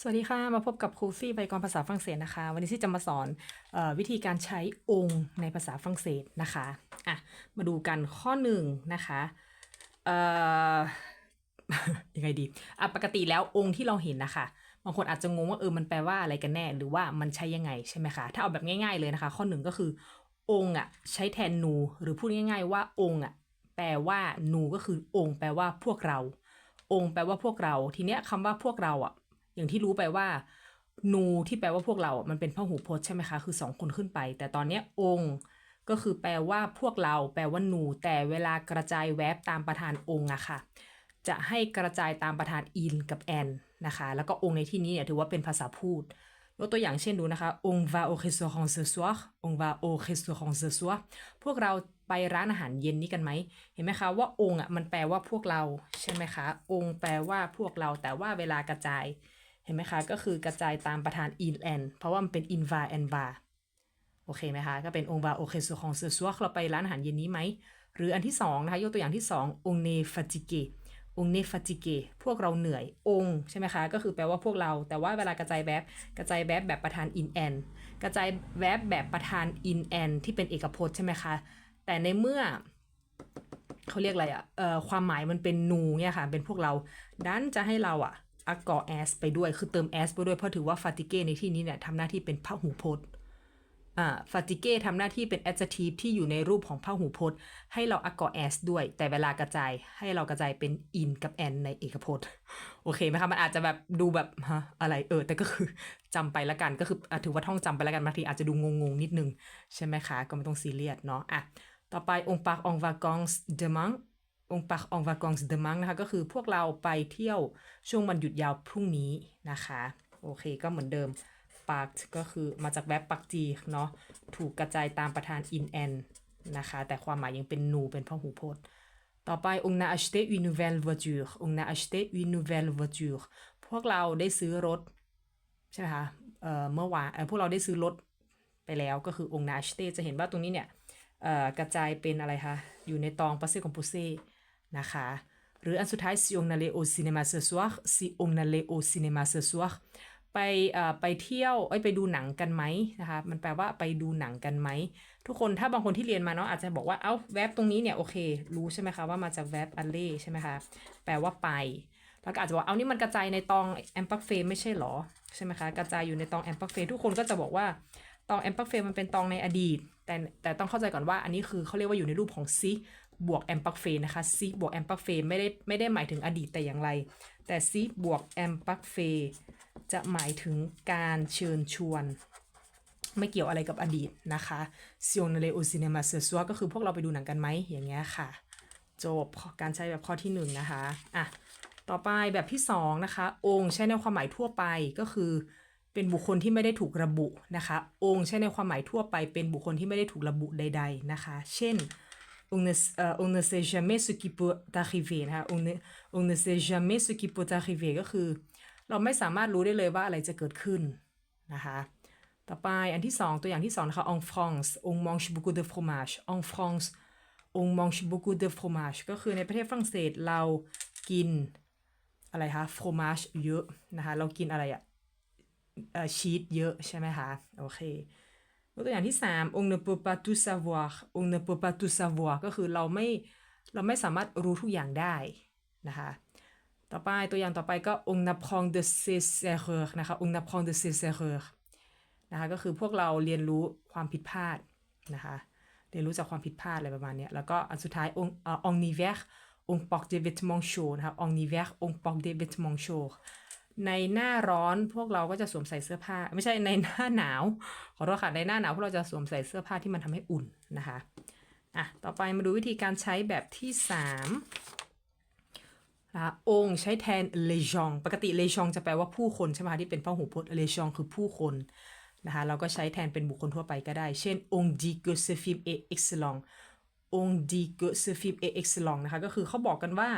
สวัสดีค่ะ มาพบกับครูซี่ไวยากรภาษาฝรั่งเศสนะคะ วันนี้ซี่จะมาสอนออวิธีการใช้องค์ในภาษาฝรั่งเศสนะคะอะมาดูกันข้อหนึ่งนะคะเอ่อยังไงดีอะปกติแล้วองค์ที่เราเห็นนะคะบางคนอาจจะงงว่าเออมันแปลว่าอะไรกันแน่ หรือว่ามันใช้ยังไงใช่ไหมคะถ้าเอาแบบง่าย ๆเลยนะคะ ข้อหนึ่งก็คือ องค์อะใช้แทนนู หรือพูดง่าย ๆ ว่าองค์อะแปลว่านูก็คือองค์แปลว่าพวกเรา องค์แปลว่าพวกเรา ทีเนี้ยคำว่าพวกเราอะ อย่างที่รู้ไปว่านูที่แปลว่าพวกเรา มันเป็นพหูพจน์ใช่ไหมคะ คือสองคนขึ้นไป แต่ตอนนี้องค์ก็คือแปลว่าพวกเรา แปลว่านู แต่เวลากระจายแวบตามประธานองค์อะค่ะ จะให้กระจายตามประธาน in กับ an นะคะ แล้วก็องค์ในที่นี้เนี่ยถือว่าเป็นภาษาพูดยกตัวอย่างเช่นดูนะคะ on va au restaurant ce soir on va au restaurant ce soir พวกเราไปร้านอาหารเย็นนี้กันไหม เห็นไหมคะว่าองค์อะมันแปลว่าพวกเราใช่ไหมคะ องค์แปลว่าพวกเราแต่ว่าเวลากระจาย เห็นไหมคะ ก็คือกระจายตามประธาน in and เพราะว่ามันเป็น in va and va โอเคไหมคะ ก็เป็น on va au restaurant ce soir เราไปร้านอาหารเย็นนี้ไหม หรืออันที่สองนะคะ ยกตัวอย่างที่สอง on est fatigué on est fatigué พวกเราเหนื่อย องใช่ไหมคะ ก็คือแปลว่าพวกเรา แต่ว่าเวลากระจายแบบกระจายแบบแบบประธาน in and กระจายแบบแบบประธาน in and ที่เป็นเอกพจน์ใช่ไหมคะ แต่ในเมื่อเขาเรียกอะไรอะเอ่อความหมายมันเป็นนูเนี่ยค่ะ เป็นพวกเรา ดันจะให้เราอะ อักกอ s ไปด้วย คือเติม s ไปด้วยเพราะถือว่า fatigue ในที่นี้เนี่ยทำหน้าที่เป็นพหูพจน์อ่า fatigue ทำหน้าที่เป็น adjective ที่อยู่ในรูปของพหูพจน์ ให้เราอักกอ s ด้วย แต่เวลากระจายให้เรากระจายเป็น in กับ an ในเอกพจน์ โอเคไหมคะ มันอาจจะแบบดูแบบฮะอะไรเออ แต่ก็คือจำไปละกันก็คืออถือว่าท่องจำไปละกันบางทีอาจจะดูงงๆ นิดนึง ใช่ไหมคะ ก็ไม่ต้องซีเรียสเนาะอะต่อไปองค์ปากองวากองส์เดมัง on part en vacances demain on part en vacances demain นะคะ ก็คือพวกเราไปเที่ยวช่วงวันหยุดยาวพรุ่งนี้นะคะ โอเคก็เหมือนเดิม part ก็คือมาจากแวบปักจีเนาะถูกกระจายตามประธาน in and นนะคะ แต่ความหมายยังเป็นนูเป็นพหูพจน์ ต่อไป on a acheté une nouvelle voiture on a acheté une nouvelle voiture พวกเราได้ซื้อรถใช่ไหมคะเอ่อเมื่อวานเออพวกเราได้ซื้อรถไปแล้วก็คือ on a acheté จะเห็นว่าตรงนี้เนี่ยเอ่อกระจายเป็นอะไรคะอยู่ในตอง passé composé นะคะ หรืออันสุดท้าย si on allait au cinéma ce soir si on allait au cinéma ce soir ไปไปเที่ยวไปดูหนังกันไหมนะคะมันแปลว่าไปดูหนังกันไหม ทุกคนถ้าบางคนที่เรียนมาเนาะอาจจะบอกว่าเอ้าแวบตรงนี้เนี่ยโอเค รู้ใช่ไหมคะว่ามาจากแวบ aller ใช่ไหมคะแปลว่าไปแล้วก็อาจจะบอกเอานี่มันกระจายในตองแอมปักเฟไม่ใช่หรอใช่ไหมคะกระจายอยู่ในตองแอมปักเฟทุกคนก็จะบอกว่าตองแอมปักเฟมันเป็นตองในอดีต แต่แต่ต้องเข้าใจก่อนว่าอันนี้คือเขาเรียกว่าอยู่ในรูปของซิ บวกแอมปักเฟนะคะซิบวกแอมปักเฟไม่ได้ไม่ได้หมายถึงอดีตแต่อย่างไร แต่ซิบวกแอมปักเฟจะหมายถึงการเชิญชวน ไม่เกี่ยวอะไรกับอดีตนะคะซิโอเนเลโอซิเนมาเซซัวก็คือพวกเราไปดูหนังกันไหมอย่างเงี้ยค่ะ จบการใช้แบบข้อที่หนึ่งนะคะอะต่อไปแบบที่สองนะคะ องค์ใช้ในความหมายทั่วไปก็คือเป็นบุคคลที่ไม่ได้ถูกระบุนะคะ องค์ใช้ในความหมายทั่วไป เป็นบุคคลที่ไม่ได้ถูกระบุใด ๆนะคะ เช่น on ne, euh, on ne sait jamais ce qui peut arriver นะคะ on ne, on ne sait jamais ce qui peut arriver ก็คือ เราไม่สามารถรู้ได้เลยว่าอะไรจะเกิดขึ้นนะคะต่อไปอันที่สองตัวอย่างที่สองนะคะ en France on mange beaucoup de fromage en France on mange beaucoup de fromage ก็คือในประเทศฝรั่งเศสเรากินอะไรคะ fromage เยอะนะคะ เรากินอะไรอะอ่อชีสเยอะใช่ไหมคะ โอเค ยกตัวอย่างที่ 3 องค์ ne peut pas tout savoir องค์ ne peut pas tout savoir ก็คือเราไม่เราไม่สามารถรู้ทุกอย่างได้นะคะต่อไปตัวอย่างต่อไปก็องค์ n'apprend de ses erreurs นะคะองค์ n'apprend de ses erreurs นะคะก็คือพวกเราเรียนรู้ความผิดพลาดนะคะเรียนรู้จากความผิดพลาดอะไรประมาณนี้แล้วก็อันสุดท้ายองอองนิเวร์องปอกเดวิตมองโชนะคะองนิเวร์องปอกเดวิตมองโช ในหน้าร้อนพวกเราก็จะสวมใส่เสื้อผ้า ไม่ใช่ในหน้าหนาว ขอโทษค่ะในหน้าหนาวพวกเราจะสวมใส่เสื้อผ้าที่มันทำให้อุ่นนะคะอะต่อไปมาดูวิธีการใช้แบบที่สามนะะองค์ใช้แทน les gens ปกติ les gens จะแปลว่าผู้คนใช่ไหมคะที่เป็นพหูพจน์ les gens คือผู้คนนะคะเราก็ใช้แทนเป็นบุคคลทั่วไปก็ได้ เช่น on dit que ce film est excellent on dit que ce film est excellent นะคะก็คือเขาบอกกันว่า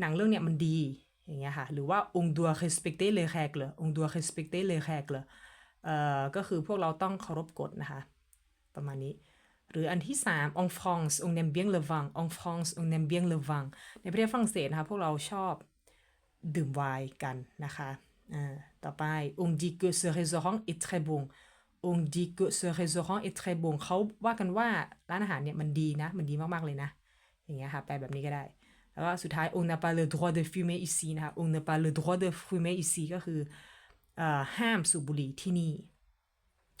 หนังเรื่องเนี้ยมันดี อย่างเงี้ยค่ะหรือว่าองค์ดัว respecte les règles องค์ดัว respecte les ลคเลเอ่อก็คือพวกเราต้องเคารพกฎนะคะ ประมาณนี้ หรืออันที่3องฟองส์องเนมเบียงเลวังองฟองส์องเนมเบียงเลวังในประเทศฝรั่งเศสนะคะพวกเราชอบดื่มไวน์กันนะคะต่อไปอง dit que ce restaurant est รบงองดิ on dit que ce restaurant บงเขาว่ากันว่าร้านอาหารเนี่ยมันดีนะ มันดีมาก ๆ เลยนะ อย่างเงี้ยค่ะ แปลแบบนี้ก็ได้ แล้วก็สุดท้าย on n'a pas le droit de fumer ici นะคะ on n'a pas le droit de fumer ici ก็คืออห้ามสูบบุหรี่ที่นี่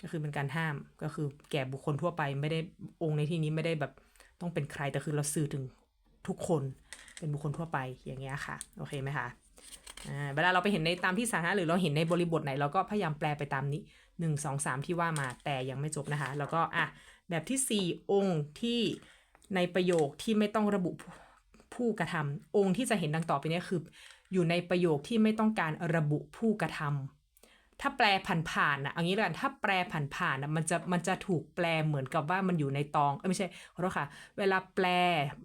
ก็คือเป็นการห้ามก็คือแก่บุคคลทั่วไปไม่ได้องค์ในที่นี้ไม่ได้แบบต้องเป็นใครแต่คือเราสื่อถึงทุกคนเป็นบุคคลทั่วไปอย่างเงี้ยค่ะ โอเคไหมคะเวลาเราไปเห็นในตามที่สาธารณะหรือเราเห็นในบริบทไหนเราก็พยายามแปลไปตามนี้หนึ่งสองสามที่ว่ามาแต่ยังไม่จบนะคะ แล้วก็อะแบบที่สี่องค์ที่ในประโยคที่ไม่ต้องระบุ ผู้กระทำองค์ที่จะเห็นดังต่อไปนี้คือ อยู่ในประโยคที่ไม่ต้องการระบุผู้กระทำถ้าแปลผ่านๆนะเอางี้แล้วกันถ้าแปลผ่านๆนะมันจะมันจะถูกแปลเหมือนกับว่ามันอยู่ในตองเอ้ไม่ใช่ขอโทษค่ะ เวลาแปล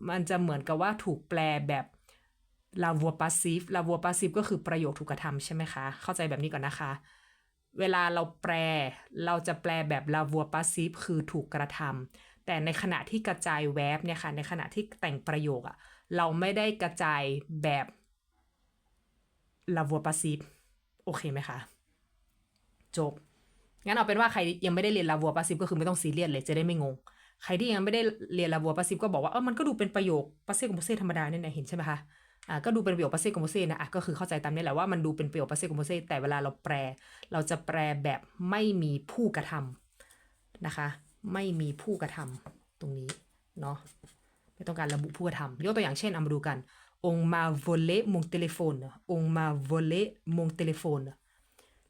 มันจะเหมือนกับว่าถูกแปลแบบ la voix passive la voix passive ก็คือประโยคถูกกระทำใช่ไหมคะ เข้าใจแบบนี้ก่อนนะคะ เวลาเราแปล เราจะแปลแบบ la voix passive คือถูกกระทำแต่ในขณะที่กระจายแวบเนี่ยค่ะ ในขณะที่แต่งประโยคอะ เราไม่ได้กระจายแบบ la voix passive โอเคไหมคะ จบ งั้นเอาเป็นว่าใครยังไม่ได้เรียนลาวัวปาซิฟก็คือไม่ต้องซีเรียสเลยจะได้ไม่งง ใครที่ยังไม่ได้เรียนลาวัวปาซิฟก็บอกว่าเออมันก็ดูเป็นประโยคปาเซ่กโมเซ่ธรรมดาเนี่ยนะเห็นใช่ไหมคะอ่าก็ดูเป็นประโยคปาเซ่กโมเซ่นะอะก็คือเข้าใจตามนี้แหละว่ามันดูเป็นประโยคปาเซ่กโมเซ่แต่เวลาเราแปล เราจะแปลแบบไม่มีผู้กระทำนะคะ ไม่มีผู้กระทำตรงนี้เนาะ ไม่ต้องการระบุผู้กระทำยกตัวอย่างเช่นเอามาดูกัน on m'a volé mon téléphone on m'a volé mon téléphone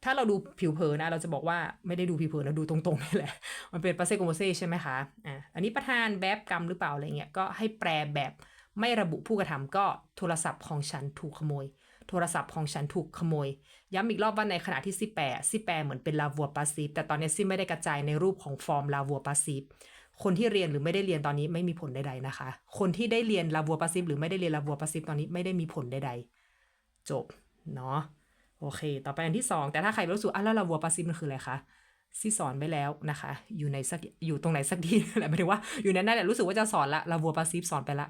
ถ้าเราดูผิวเผินนะ เราจะบอกว่าไม่ได้ดูผิวเผินเราดูตรงๆนี่แหละ มันเป็นปาเซโกโมเซใช่ไหมคะอะอันนี้ประธานแบบกรรมหรือเปล่าอะไรเงี้ยก็ให้แปลแบบไม่ระบุผู้กระทำก็โทรศัพท์ของฉันถูกขโมย โทรศัพท์ของฉันถูกขโมย ย้ำอีกรอบว่าในขณะที่ซิแปลซิแปลเหมือนเป็นลาวัวปาซีฟแต่ตอนนี้ซิไม่ได้กระจายในรูปของฟอร์มลาวัวปาซีฟ คนที่เรียนหรือไม่ได้เรียนตอนนี้ไม่มีผลใดๆนะคะ คนที่ได้เรียนลาวัวปาซิฟหรือไม่ได้เรียนลาวัวปาซิฟตอนนี้ไม่ได้มีผลใดๆ จบเนาะโอเค ต่อไปอันที่ 2 แต่ถ้าใครรู้สึกอะแล้วลาวัวปาซิฟมันคืออะไรคะซี่สอนไปแล้วนะคะ อยู่ในสักอยู่ตรงไหนสักที่แหละหมายถึงว่าอยู่ในนั้นแหละรู้สึกว่าจะสอนละลาวัวปาซิฟสอนไปละ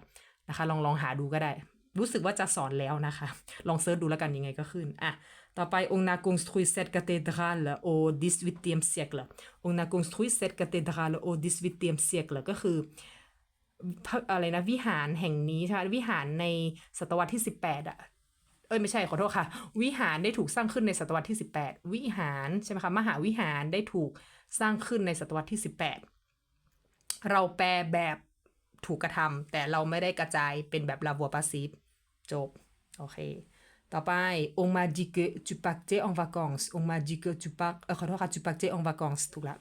นะคะ ลองลองหาดูก็ได้ รู้สึกว่าจะสอนแล้วนะคะ ลองเซิร์ชดูแล้วกันยังไงก็ขึ้น อะ ต่อไป on a construit cette cathédrale au 18e siècle on a construit cette cathédrale au 18e siècle ก็คืออะไรนะ วิหารแห่งนี้ใช่ไหมวิหารในศตวรรษที่ 18 อะ เอ้ยไม่ใช่ขอโทษค่ะ วิหารได้ถูกสร้างขึ้นในศตวรรษที่ 18 วิหารใช่ไหมคะมหาวิหารได้ถูกสร้างขึ้นในศตวรรษที่ 18 เราแปลแบบถูกกระทำแต่เราไม่ได้กระจายเป็นแบบลาวัวปาซีฟ จบ โอเค ต่อไป on m'a dit que tu partais en vacances on m'a dit que tu pars เออขอโทษค่ะ tu partais en vacances ถูกละ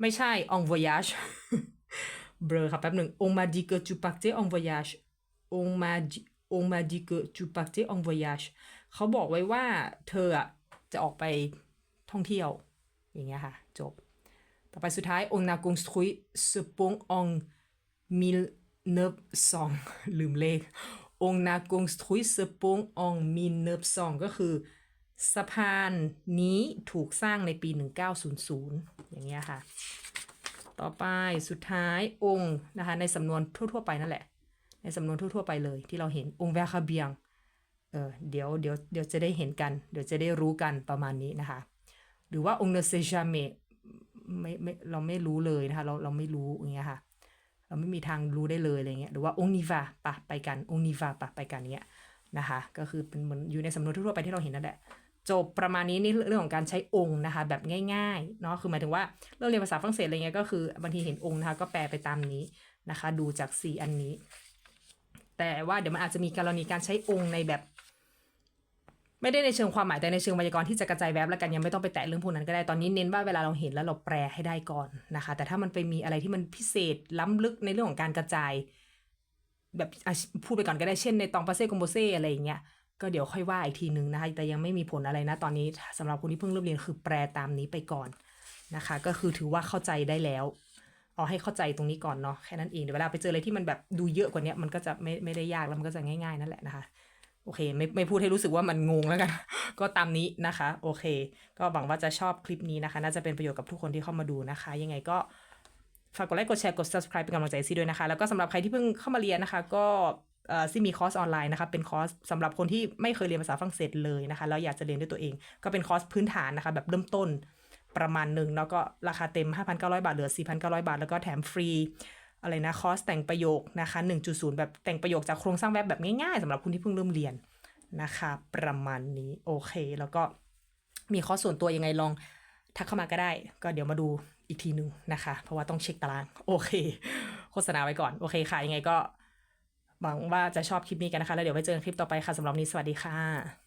ไม่ใช่ en voyage เบลอครับแป๊บหนึ่ง on m'a dit que tu partais en voyage on m'a dit on m'a dit que tu partais en voyage เขาบอกไว้ว่าเธออะจะออกไปท่องเที่ยว อย่างเงี้ยค่ะ จบ ต่อไปสุดท้าย on a construit ce pont en 1900ลืมเลข on a construit ce pont en 1900ก็คือ สะพานนี้ถูกสร้างในปี 1900 อย่างเงี้ยค่ะ ต่อไปสุดท้ายองค์นะคะในสำนวนทั่ว ๆ ไปนั่นแหละ ในสำนวนทั่ว ๆ ไปเลยที่เราเห็นองค์แวคาเบียงเออเดี๋ยวเดี๋ยวเดี๋ยวจะได้เห็นกัน เดี๋ยวจะได้รู้กันประมาณนี้นะคะ หรือว่าองค์เนเซจาเมไม่ไม่เราไม่รู้เลยนะคะเราเราไม่รู้อย่างเงี้ยค่ะ เราไม่มีทางรู้ได้เลยอะไรเงี้ยหรือว่าองนิวาปะไปกันองนิวาปะไปกันเงี้ยนะคะก็คือเป็นเหมือนอยู่ในสำนวนทั่วไปที่เราเห็นนั่นแหละจบประมาณนี้นี่เรื่องของการใช้องค์นะคะ แบบง่ายๆเนาะคือหมายถึงว่าเรื่องเรียนภาษาฝรั่งเศสอะไรเงี้ยก็คือบางทีเห็นองค์นะคะก็แปลไปตามนี้นะคะ ดูจาก 4 อันนี้ แต่ว่าเดี๋ยวมันอาจจะมีกรณีการใช้องค์ในแบบ ไม่ได้ในเชิงความหมายแต่ในเชิงไวยากรณ์ที่จะกระจายแวบแล้วกันยังไม่ต้องไปแตะเรื่องพวกนั้นก็ได้ตอนนี้เน้นว่าเวลาเราเห็นแล้วเราแปลให้ได้ก่อนนะคะ แต่ถ้ามันไปมีอะไรที่มันพิเศษล้ำลึกในเรื่องของการกระจาย แบบพูดไปก่อนก็ได้เช่นในตองปาเซ่กมโบเซ่อะไรอย่างเงี้ยก็เดี๋ยวค่อยว่าอีกทีนึงนะคะ แต่ยังไม่มีผลอะไรนะตอนนี้สำหรับคนที่เพิ่งเริ่มเรียนคือแปลตามนี้ไปก่อนนะคะ ก็คือถือว่าเข้าใจได้แล้วเอาให้เข้าใจตรงนี้ก่อนเนาะแค่นั้นเองเดี๋ยวเวลาไปเจออะไรที่มันแบบดูเยอะกว่านี้มันก็จะไม่ไม่ได้ยากแล้วมันก็จะง่ายๆนั่นแหละนะคะ โอเคไม่ไม่พูดให้รู้สึกว่ามันงงแล้วกัน ก็ตามนี้นะคะ โอเค ก็หวังว่าจะชอบคลิปนี้นะคะ น่าจะเป็นประโยชน์กับทุกคนที่เข้ามาดูนะคะ ยังไงก็ฝากกดไลค์กดแชร์กด subscribe เป็นกำลังใจซีด้วยนะคะ แล้วก็สำหรับใครที่เพิ่งเข้ามาเรียนนะคะ ก็ซี่มีคอร์สออนไลน์นะคะเป็นคอร์สสำหรับคนที่ไม่เคยเรียนภาษาฝรั่งเศสเลยนะคะแล้วอยากจะเรียนด้วยตัวเอง ก็เป็นคอร์สพื้นฐานนะคะ แบบเริ่มต้นประมาณหนึ่งแล้วก็ราคาเต็ม 5,900 บาทเหลือ 4,900 บาท แล้วก็แถมฟรี อะไรนะคอร์สแต่งประโยคนะคะ 1.0 แบบแต่งประโยคจากโครงสร้างแว็บแบบง่ายๆสำหรับคนที่เพิ่งเริ่มเรียนนะคะ ประมาณนี้โอเค แล้วก็มีคอร์สส่วนตัวยังไงลองทักเข้ามาก็ได้ ก็เดี๋ยวมาดูอีกทีหนึ่งนะคะ เพราะว่าต้องเช็คตาราง โอเค โฆษณาไว้ก่อน โอเคค่ะ ยังไงก็หวังว่าจะชอบคลิปนี้กันนะคะ แล้วเดี๋ยวไว้เจอกันคลิปต่อไปค่ะสำหรับนี้สวัสดีค่ะ